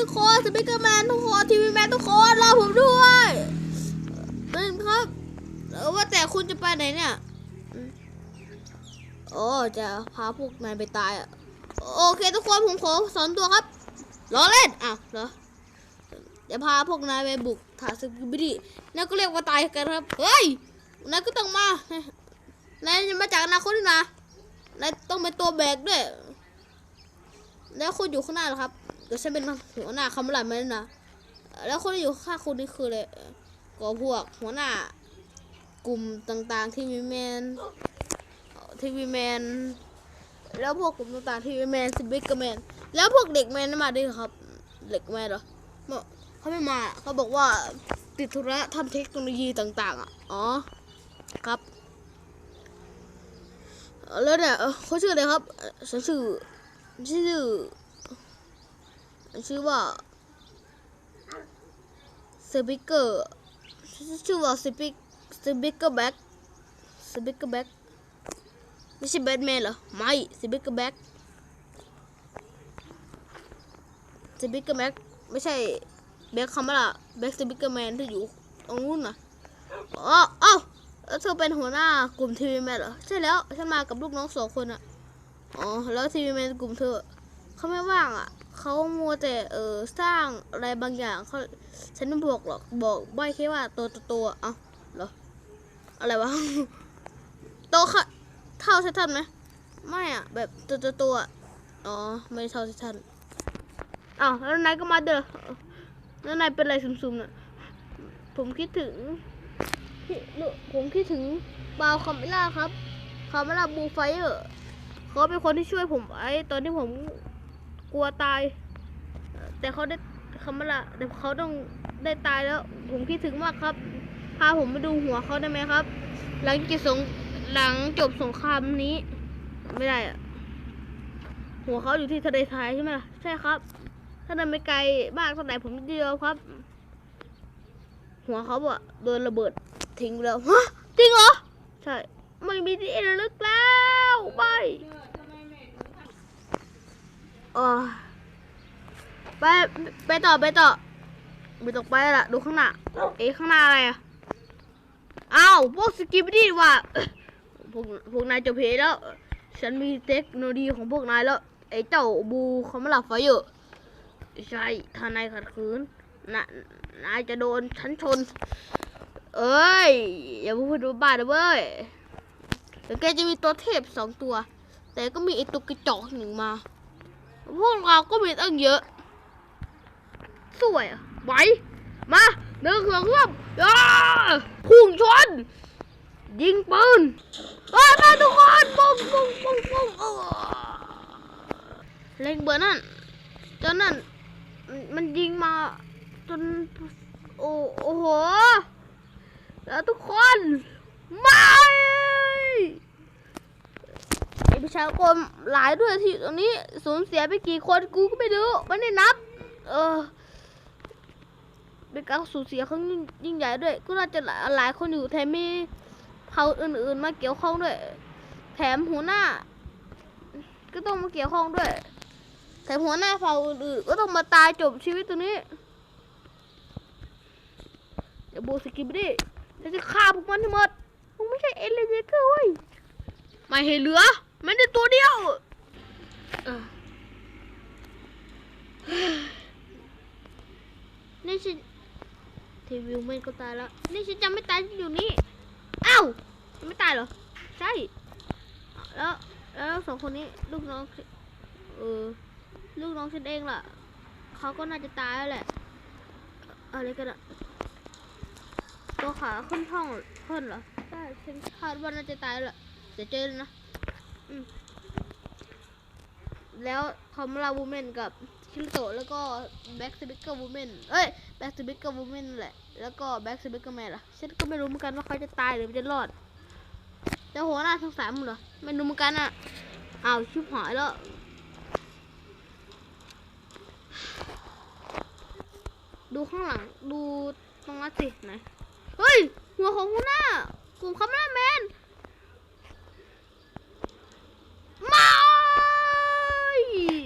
ทุกคนสปิเกอร์แมนทุกคนทีวีแมนทุกคนรอผมด้วยนั่นครับว่าแต่คุณจะไปไหนเนี่ยโอ้จะพาพวกนายไปตายอะโอเคทุกคนผมขอสอนตัวครับล้อเล่นอ้าวเหรอจะพาพวกนายไปบุกถาสกิบิดีนั่นก็เรียกว่าตายกันครับเฮ้ยนายก็ต้องมานายจะมาจากอนาคตนี่นะนายต้องเป็นตัวแบกด้วย แล้วคุณอยู่ข้างหน้าหรอครับ เดี๋ยวฉันเป็นหัวหน้าคำรามมันนะแล้วคนที่อยู่ข้างคุณนี่คืออะไรก็พวกหัวหน้ากลุ่มต่างๆที่มีแมนทีวีแมนแล้วพวกกลุ่มต่างๆทีวีแมนสบิ๊กแมนแล้วพวกเด็กแมนมาด้วยครับเด็กแมนเหรอเขาไม่มาเขาบอกว่าติดธุระทำเทคโนโลยีต่างๆอะอ๋อครับแล้วเนี่ยเขาชื่ออะไรครับเอ่อฉันชื่อชื่อ ชื่อว่าสปิเกอร์ชื่อว่าสปิกสปิเกอร์แบ็กสปิเกอร์แบ็กไม่ใช่แบทแมนเหรอ ไม่สปิเกอร์แบ็กสปิเกอร์แบ็กไม่ใช่แบ็คคาร์มาล่าแบ็คสปิเกอร์แมนที่อยู่ตรงนู้นนะอ๋อเอ้าแล้วเธอเป็นหัวหน้ากลุ่มทีวีแมนเหรอ ใช่แล้ว ฉันมากับลูกน้องสองคนอะอ๋อ แล้วทีวีแมนกลุ่มเธอเขาไม่ว่างอะ เขามัวแต่เออสร้างอะไรบางอย่างเขาฉันไม่บอกหรอกบอกใบแค่ว่าตัวตัวตัวเอ้าเหรออะไรวะโตค่ะเท่าไททันไหมไม่อะแบบตัวตัวตัวอ๋อไม่เท่าไททันอ้าวแล้วนายก็มาเด้อแล้วนายเป็นอะไรซุ่มๆน่ะผมคิดถึงผมคิดถึงบาวคาเมล่าครับคาเมล่าบูไฟเออร์เขาเป็นคนที่ช่วยผมไอ้ตอนที่ผม กลัวตาย แต่เขาได้คำละแต่เขาต้องได้ตายแล้ว ผมคิดถึงมากครับ พาผมไปดูหัวเขาได้ไหมครับ หลังจากสงหลังจบสงครามนี้ ไม่ได้อะหัวเขาอยู่ที่ทะเลทรายใช่ไหมล่ะใช่ครับ ถ้าเดินไม่ไกลมากเท่าไหร่ผมเดียวครับ หัวเขาอะโดนระเบิดทิ้งไปแล้วฮะจริงเหรอ ใช่ ไม่มีที่ระลึกแล้วไม่ ออไปไปต่อไปต่อไม่ต้อไปละดูข้างหน้า เอ๊ะข้างหน้าอะไรอะอ้าวพวกสกิปดี้ว่ะพวกพวกนายจะเพลแล้ว ฉันมีเทคโนโลยีของพวกนายแล้ว ไอ้เจ้าบูเขาไมาหลับไฟอยู่ใช่ถ้านายขัดขืนนนายจะโดนฉันชน เอ้ย อย่าพูดดูบ้านะเว้ยเดี๋ยวแกจะมีตัวเทพสองตัว แต่ก็มีไอ้ตัวกระจอกหนึ่งมา พวกเราก็มีตั้งเยอะ สวยไหวมาเดินเครื่องร่วมย่าพุ่งชน ยิงปืนเฮ้ยมาทุกคนปุ้งปุ้งปุ้งปุ้งเออเล็งเบอร์นั่นจนนั่น มันยิงมาจน โอ้โห แล้วทุกคน ไม่ ชากรหลายด้วยที่อยู่ตรงนี้สูญเสียไปกี่คนกูก็ไม่รู้ไม่ได้นับ เออเป็นการสูญเสียครั้งยิ่งใหญ่ด้วย ก็น่าจะหลายหลายคนอยู่แถมมีเผ่าอื่น ๆ มาเกี่ยวข้องด้วย แถมหัวหน้า ก็ต้องมาเกี่ยวข้องด้วย แถมหัวหน้าเผ่าอื่นๆก็ต้องมาตายจบชีวิตตัวนี้เดี๋ยวโบสกิปดิฉันจะฆ่าพวกมันทั้งหมดมึงไม่ใช่เอเลนเจเกอร์เว้ยไม่เห็นเหลือ ไม่ได้ตัวเดียวเออนี่ฉันทีวิวมันก็ตายแล้ว นี่ฉันจำไม่ตายที่อยู่นี่เอ้ายังไม่ตายเหรอ ใช่ แล้วแล้วสองคนนี้ลูกน้องเออลูกน้องฉันเองล่ะเขาก็น่าจะตายแล้วแหละอะไรกันอะตัวขาขึ้นท้องขึ้นเหรอใช่ฉันคาดว่าน่าจะตายแล้วแหละเดี๋ยวเจอเลยนะอืม แล้วคอมลาวูแมนกับคิริโตะแล้วก็แบ็กสปิเกอร์วูแมนเอ้ยแบ็กสปิเกอร์วูแมนแหละ แล้วก็แบ็กสปิเกอร์แมนล่ะ ฉันก็ไม่รู้เหมือนกันว่าเขาจะตายหรือจะรอด แต่หัวหน้าทั้งสามเหรอ ไม่รู้เหมือนกันอะอ้าวชิบหายแล้วดูข้างหลัง ดูตรงนั้นสิไหน เฮ้ย หัวของหัวหน้ากลุ่มคาร์แมน